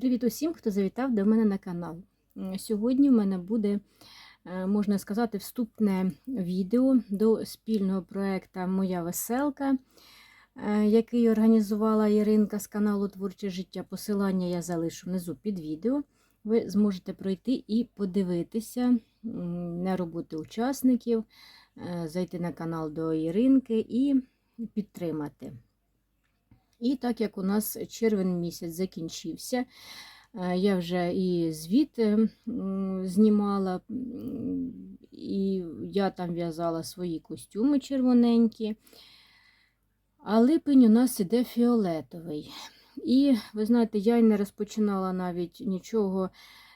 Привіт усім, хто завітав до мене на канал. Сьогодні в мене буде, е, можна сказати, вступне відео до спільного проєкту Моя веселка, е, який організувала Іринка з каналу Творче життя. Посилання я залишу внизу під відео. Ви зможете пройти і подивитися на роботи учасників, е, зайти на канал до Іринки і підтримати. І так як у нас червень місяць закінчився, е, я вже і звіт знімала, і я там в'язала свої костюми червоненькі. А липень у нас іде фіолетовий. І ви знаєте, я й не розпочинала навіть нічого,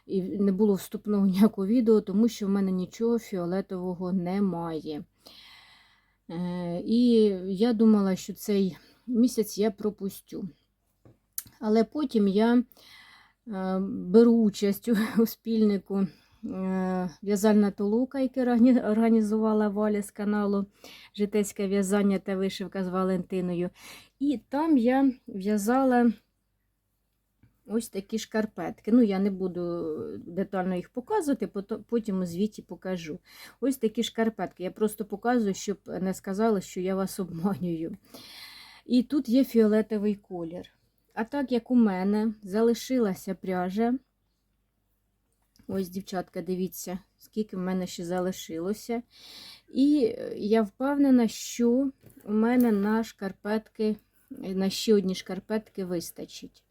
і не було вступного ніякого відео, тому що в мене нічого фіолетового немає. Е, І я думала, що цей місяць я пропустю. Але потім я е, беру участь у, спільнику е, в'язальна толука, яку організувала Валя з каналу Житейське в'язання та вишивка з Валентиною. І там я в'язала ось такі шкарпетки. Ну, я не буду детально їх показувати, потім у звіті покажу. Ось такі шкарпетки. Я просто показую, щоб не сказали, що я вас обманюю. І тут є фіолетовий колір. А так як у мене залишилася пряжа, ось, дівчатка, дивіться, скільки в мене ще залишилося. І я впевнена, що у мене на шкарпетки, на ще одні шкарпетки вистачить.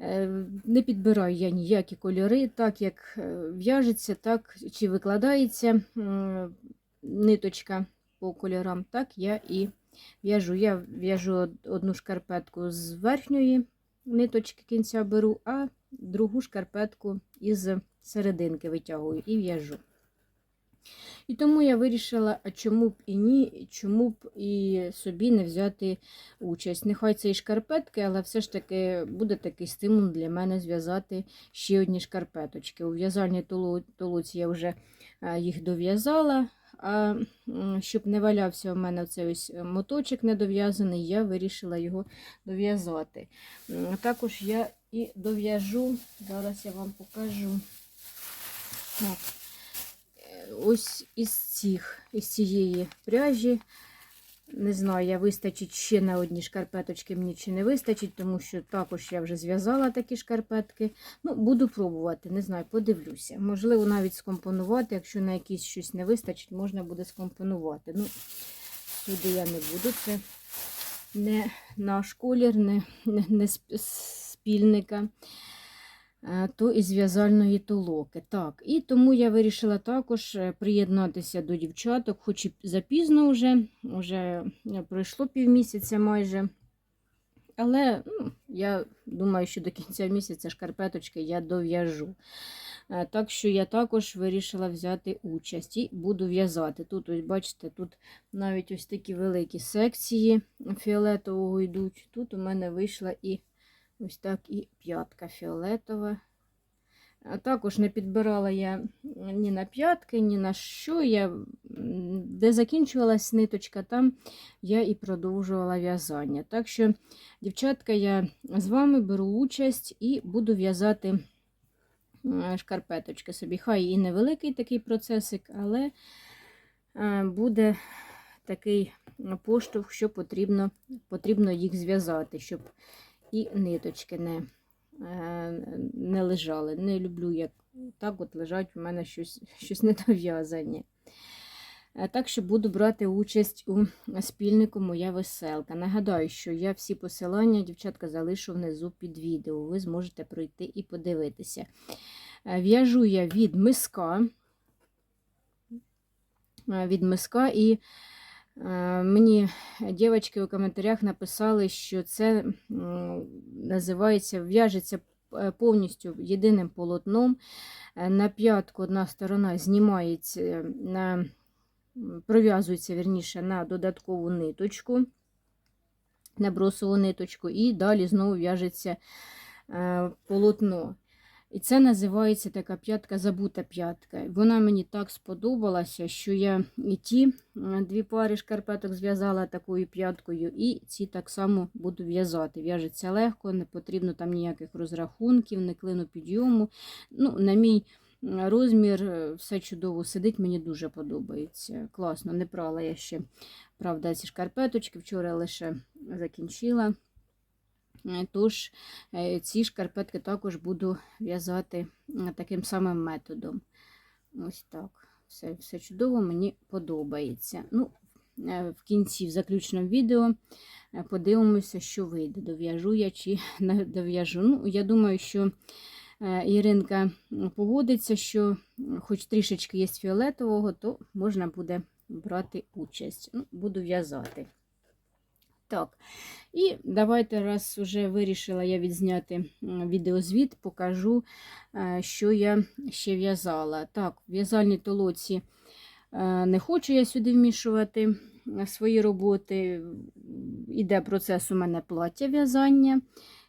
Е, Не підбираю я ніякі кольори, так як е, в'яжеться, так чи викладається ниточка по кольорам, так я і в'яжу. Я в'яжу одну шкарпетку з верхньої ниточки кінця беру, а другу шкарпетку із серединки витягую і в'яжу. І тому я вирішила, а чому б і ні, чому б і собі не взяти участь. Нехай це і шкарпетки, але все ж таки буде такий стимул для мене зв'язати ще одні шкарпеточки. У в'язальній толуці я вже е, їх дов'язала. Щоб не валявся у мене цей ось моточок недов'язаний, я вирішила його дов'язати. Також я і дов'яжу, зараз я вам покажу. Так. Е, Ось із цих, із цієї пряжі. Не знаю, я вистачить ще на одні шкарпеточки, мені чи не вистачить, тому що також я вже зв'язала такі шкарпетки. Ну, буду пробувати, не знаю, подивлюся. Можливо, навіть скомпонувати, якщо на якісь щось не вистачить, можна буде скомпонувати. Ну, сюди я не буду. Це не наш колір, не, не, не спільника, е, то із в'язальної толоки. Так, і тому я вирішила також е, приєднатися до дівчаток, хоч і запізно вже, вже е, пройшло півмісяця майже. Але ну, я думаю, що до кінця місяця шкарпеточки я дов'яжу. Так що я також вирішила взяти участь і буду в'язати. Тут, ось бачите, тут навіть ось такі великі секції фіолетового йдуть. Тут у мене вийшла і ось так і п'ятка фіолетова. Також не підбирала я ні на п'ятки, ні на що. Я, де закінчувалась ниточка, там я і продовжувала в'язання. Так що, дівчатка, я з вами беру участь і буду в'язати шкарпеточки собі. Хай і невеликий такий процесик, але е, буде такий поштовх, що потрібно, потрібно їх зв'язати, щоб і ниточки не, е, не лежали. Не люблю, як так от лежать у мене щось, щось недов'язані. Е, Так що буду брати участь у спільнику Моя веселка. Нагадаю, що я всі посилання, дівчатка, залишу внизу під відео. Ви зможете пройти і подивитися. Е, В'яжу я від миска. Від миска і мені дівчатки у коментарях написали, що це називається в'яжеться е, повністю єдиним полотном. Е, На п'ятку одна сторона знімається е, на пров'язується вірніше на додаткову ниточку, на бросову ниточку, і далі знову в'яжеться е, полотно. І це називається така п'ятка, забута п'ятка. Вона мені так сподобалася, що я і ті е, дві пари шкарпеток зв'язала такою п'яткою, і ці так само буду в'язати. В'яжеться легко, не потрібно там ніяких розрахунків, не клину підйому. Ну, На мій розмір е, все чудово сидить, мені дуже подобається. Класно, не прала я ще, правда, ці шкарпеточки. Вчора лише закінчила. Е, Тож е, ці шкарпетки також буду в'язати е, таким самим методом. Ось так. Все, все чудово, мені подобається. Ну, в кінці, в заключному відео, подивимося, що вийде. Дов'яжу я чи не дов'яжу. Ну, я думаю, що Іринка погодиться, що хоч трішечки є фіолетового, то можна буде брати участь. Ну, буду в'язати. Так, і давайте, раз вже вирішила я відзняти відеозвіт, покажу, що я ще в'язала. Так, в в'язальній толоці не хочу я сюди вмішувати свої роботи. Іде процес у мене плаття в'язання.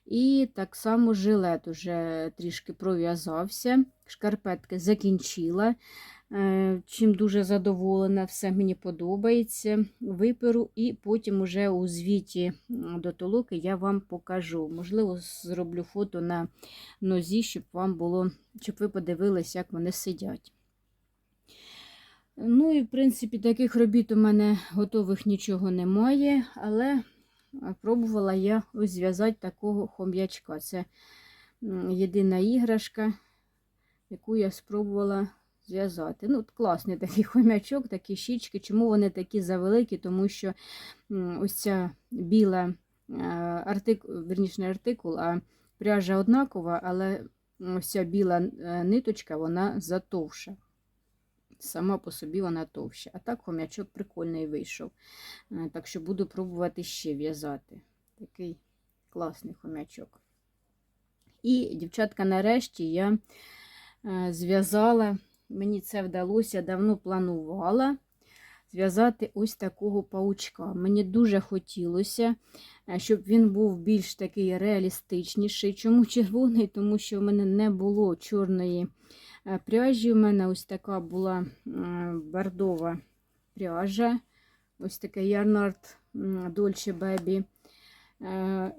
І так само жилет уже трішки пров'язався, шкарпетки закінчила. Е, Чим дуже задоволена, все мені подобається. Виперу і потім уже у звіті до толоки я вам покажу. Можливо, зроблю фото на нозі, щоб вам було, щоб ви подивилися, як вони сидять. Ну і в принципі таких робіт у мене готових нічого немає, але пробувала я ось зв'язати такого хом'ячка. Це єдина іграшка, яку я спробувала зв'язати. Ну, класний такий хомячок, такі щічки. Чому вони такі завеликі? Тому що ось ця біла е, артикул, верніше не артикул, а пряжа однакова, але ось ця біла е, ниточка, вона затовша. Сама по собі вона товща. А так хомячок прикольний вийшов. Е, Так що буду пробувати ще в'язати. Такий класний хомячок. І, дівчатка, нарешті я зв'язала, мені це вдалося, давно планувала зв'язати ось такого паучка. Мені дуже хотілося, е, щоб він був більш такий реалістичніший. Чому червоний? Тому що в мене не було чорної е, пряжі. У мене ось така була бордова пряжа. Ось таке Ярнард Dolce Baby. Е,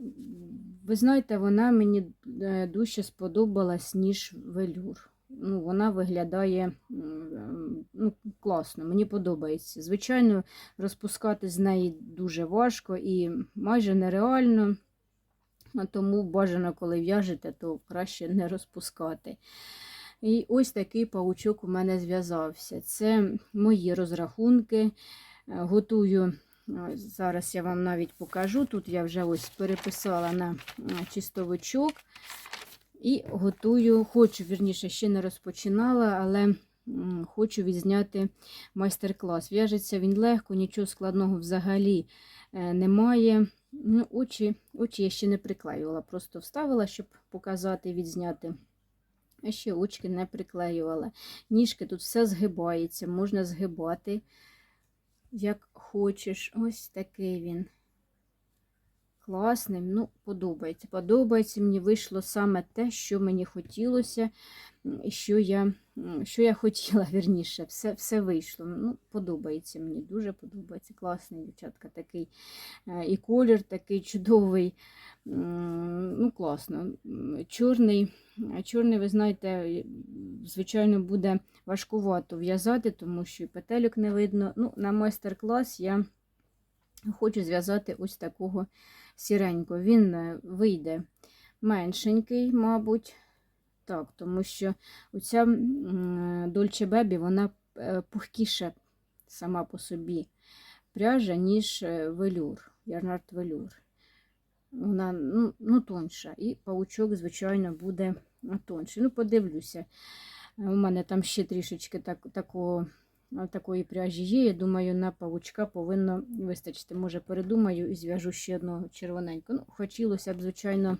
Ви знаєте, вона мені е, дужче сподобалась, ніж велюр. Ну, вона виглядає ну, класно, мені подобається. Звичайно, розпускати з неї дуже важко і майже нереально, тому бажано, коли в'яжете, то краще не розпускати. І ось такий паучок у мене зв'язався. Це мої розрахунки. Готую Зараз я вам навіть покажу. Тут я вже ось переписала на чистовичок і готую, хочу, вірніше, ще не розпочинала, але хочу відзняти майстер-клас. В'яжеться він легко, нічого складного взагалі е, немає. Ну, Очі очі я ще не приклеювала, просто вставила, щоб показати, відзняти. А ще очки не приклеювала. Ніжки тут все згибається, можна згибати як хочеш. Ось такий він. Класний, ну, подобається. Подобається, мені вийшло саме те, що мені хотілося, що я, що я хотіла, вірніше, все все вийшло. Ну, Подобається мені, дуже подобається. Класний, дівчатка, такий е, і колір такий чудовий. Ну, класно. Чорний, чорний, ви знаєте, звичайно, буде важкувато в'язати, тому що і петельок не видно. Ну, На майстер-клас я хочу зв'язати ось такого сіренького. Він е, вийде меншенький, мабуть. Так, тому що оця Дольче Бебі, вона е, пухкіша сама по собі пряжа, ніж е, велюр, ярнард велюр. Вона ну, ну, тонша. І паучок, звичайно, буде тонший. Ну, подивлюся. У мене там ще трішечки так, такого, такої пряжі є. Я думаю, на павучка повинно вистачити. Може, передумаю і зв'яжу ще одного червоненького. Ну, хотілося б, звичайно,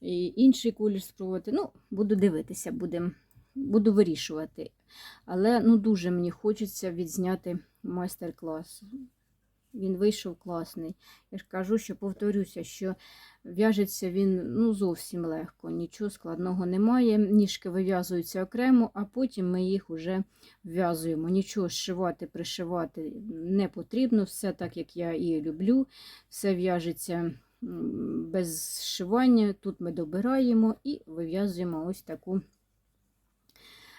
і інший колір спробувати. Ну, буду дивитися, будем, буду вирішувати. Але ну, дуже мені хочеться відзняти майстер-клас. Він вийшов класний. Я ж кажу, що повторюся, що в'яжеться він ну, зовсім легко, нічого складного немає. Ніжки вив'язуються окремо, а потім ми їх вже в'язуємо. Нічого зшивати, пришивати не потрібно. Все так, як я і люблю. Все в'яжеться без зшивання. Тут ми добираємо і вив'язуємо ось таку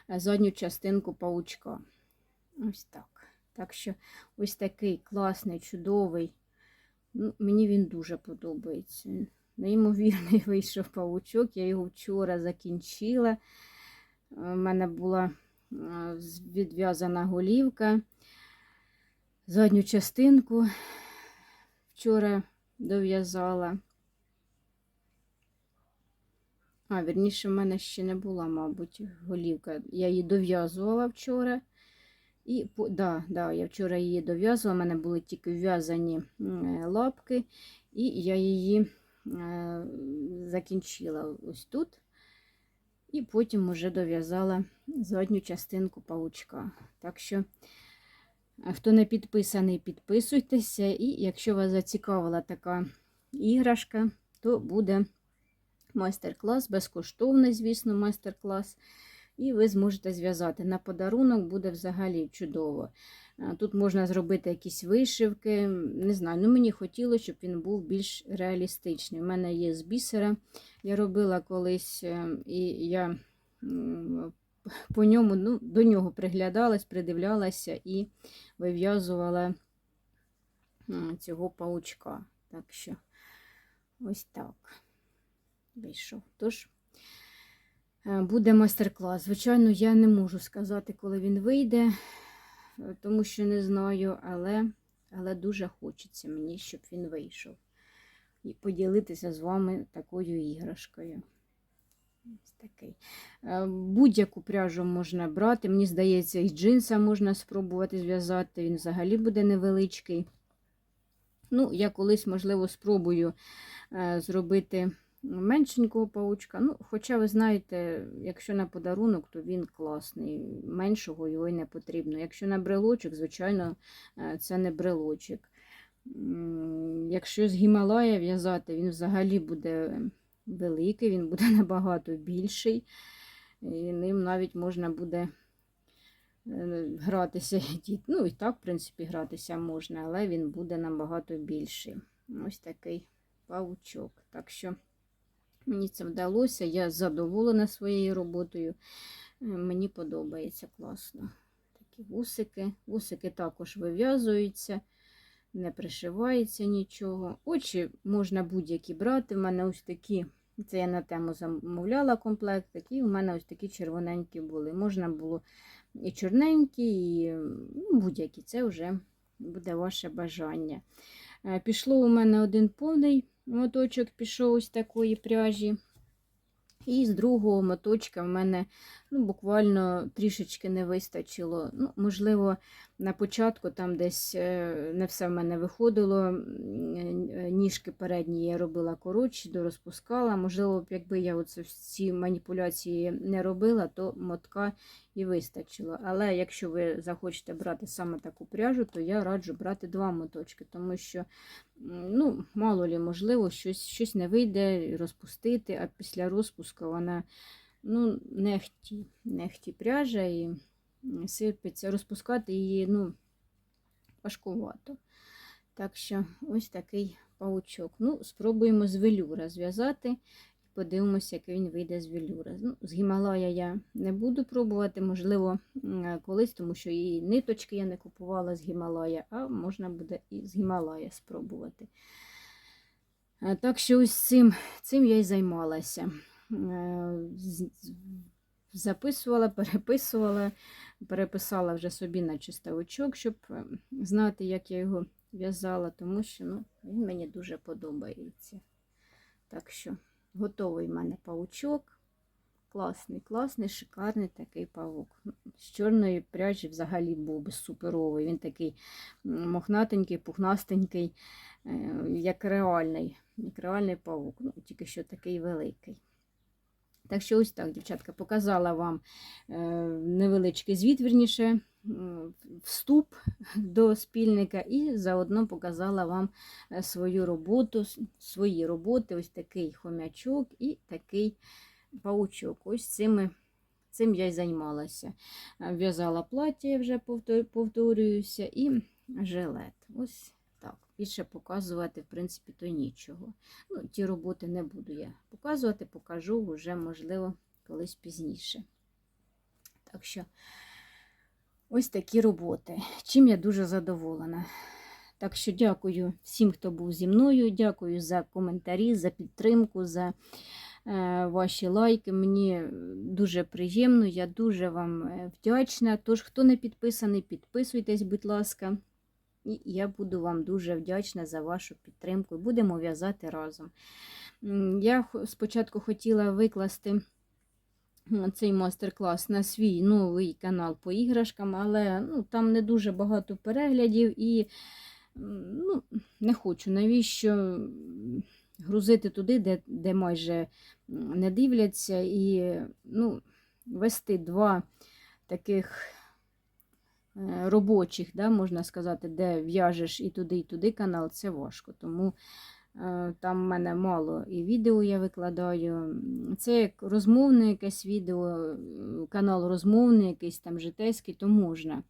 е, задню частинку паучка. Ось так. Так що ось такий класний, чудовий. Ну, мені він дуже подобається. Неймовірний вийшов паучок. Я його вчора закінчила. У мене була відв'язана голівка. Задню частинку вчора дов'язала. А, вірніше, в мене ще не була, мабуть, голівка. Я її дов'язувала вчора. І да, да, я вчора її дов'язувала, у мене були тільки в'язані е, лапки, і я її е, закінчила ось тут. І потім вже дов'язала задню частинку паучка. Так що, хто не підписаний, підписуйтеся. І якщо вас зацікавила така іграшка, то буде майстер-клас, безкоштовний, звісно, майстер-клас. І ви зможете зв'язати. На подарунок буде взагалі чудово. Е, Тут можна зробити якісь вишивки. Не знаю, ну мені хотілося, щоб він був більш реалістичний. У мене є з бісера. Я робила колись, е, і я по ньому, ну, до нього приглядалась, придивлялася і вив'язувала цього паучка. Так що ось так вийшов. Тож, Буде майстер-клас. Звичайно, я не можу сказати, коли він вийде, е, тому що не знаю, але, але дуже хочеться мені, щоб він вийшов. І поділитися з вами такою іграшкою. Е, Будь-яку пряжу можна брати. Мені здається, і джинса можна спробувати зв'язати. Він взагалі буде невеличкий. Ну, я колись, можливо, спробую е, зробити меншенького паучка. Ну, хоча, ви знаєте, якщо на подарунок, то він класний. Меншого його й не потрібно. Якщо на брелочок, звичайно, е, це не брелочок. Якщо з Гімалая в'язати, він взагалі буде великий, він буде набагато більший. І ним навіть можна буде е, гратися. Ну, і так, в принципі, гратися можна, але він буде набагато більший. Ось такий паучок. Так що мені це вдалося, я задоволена своєю роботою. Е, Мені подобається класно. Такі вусики. Вусики також вив'язуються, не пришивається нічого. Очі можна будь-які брати. У мене ось такі, це я на тему замовляла комплект, такі у мене ось такі червоненькі були. Можна було і чорненькі, і ну, будь-які. Це вже буде ваше бажання. Е, Пішло у мене один повний моточок, пішов ось такої пряжі. І з другого моточка в мене ну, буквально трішечки не вистачило. Ну, Можливо, на початку там десь е, не все в мене виходило. е, Ніжки передні я робила коротші, дорозпускала. Можливо, якби я оце всі маніпуляції не робила, то мотка і вистачило. Але якщо ви захочете брати саме таку пряжу, то я раджу брати два моточки, тому що ну, мало лі, можливо, щось, щось не вийде розпустити, а після розпуску вона ну, нехті, нехті пряжа і м, сипеться. Розпускати її ну, важкувато. Так що ось такий паучок. Ну, спробуємо з велюра зв'язати. і Подивимося, як він вийде з велюра. Ну, з Гімалая я не буду пробувати, можливо, колись, тому що і ниточки я не купувала з Гімалая, а можна буде і з Гімалая спробувати. Е, Так що ось цим, цим я й займалася. Записувала, переписувала, переписала вже собі на чистовичок, щоб е, знати, як я його в'язала, тому що ну, він мені дуже подобається. Так що готовий в мене паучок. Класний, класний, шикарний такий павук. З чорної пряжі взагалі був би суперовий. Він такий мохнатенький, пухнастенький, е, як реальний, як реальний павук, ну, тільки що такий великий. Так що ось так, дівчатка, показала вам е, невеличкий звіт, вірніше, вступ до спільника і заодно показала вам е, свою роботу, свої роботи. Ось такий хомячок і такий паучок. Ось цими, цим я й займалася. Е, В'язала плаття, я вже повторююся, і жилет. Ось так. Більше показувати, в принципі, то нічого. Ну, ті роботи не буду я показувати, покажу вже, можливо, колись пізніше. Так що ось такі роботи. Чим я дуже задоволена. Так що дякую всім, хто був зі мною. Дякую за коментарі, за підтримку, за е, ваші лайки. Мені дуже приємно, я дуже вам е, вдячна. Тож, хто не підписаний, підписуйтесь, будь ласка. І я буду вам дуже вдячна за вашу підтримку. Будемо в'язати разом. Я спочатку хотіла викласти цей майстер-клас на свій новий канал по іграшкам, але ну, там не дуже багато переглядів і ну, не хочу. Навіщо грузити туди, де, де майже не дивляться, і ну, вести два таких е, робочих, да, можна сказати, де в'яжеш і туди, і туди канал, це важко. Тому там в мене мало і відео я викладаю. Це як розмовне якесь відео, е, канал розмовний, якийсь там житейський, то можна.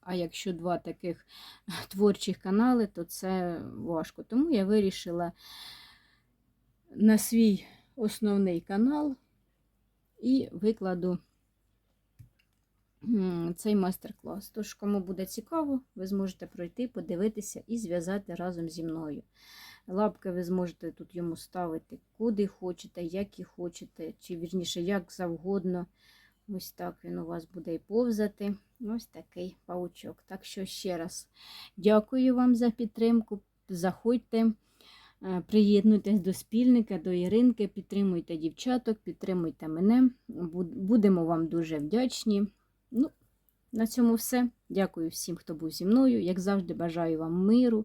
А якщо два таких творчих канали, то це важко. Тому я вирішила на свій основний канал і викладу цей майстер-клас. Тож, кому буде цікаво, ви зможете пройти, подивитися і зв'язати разом зі мною. Лапки ви зможете тут йому ставити куди хочете, як і хочете, чи вірніше, як завгодно. Ось так він у вас буде і повзати. Ось такий паучок. Так що ще раз дякую вам за підтримку. Заходьте, е, приєднуйтесь до спільника, до Іринки, підтримуйте дівчаток, підтримуйте мене. Будемо вам дуже вдячні. Ну, на цьому все. Дякую всім, хто був зі мною. Як завжди, бажаю вам миру,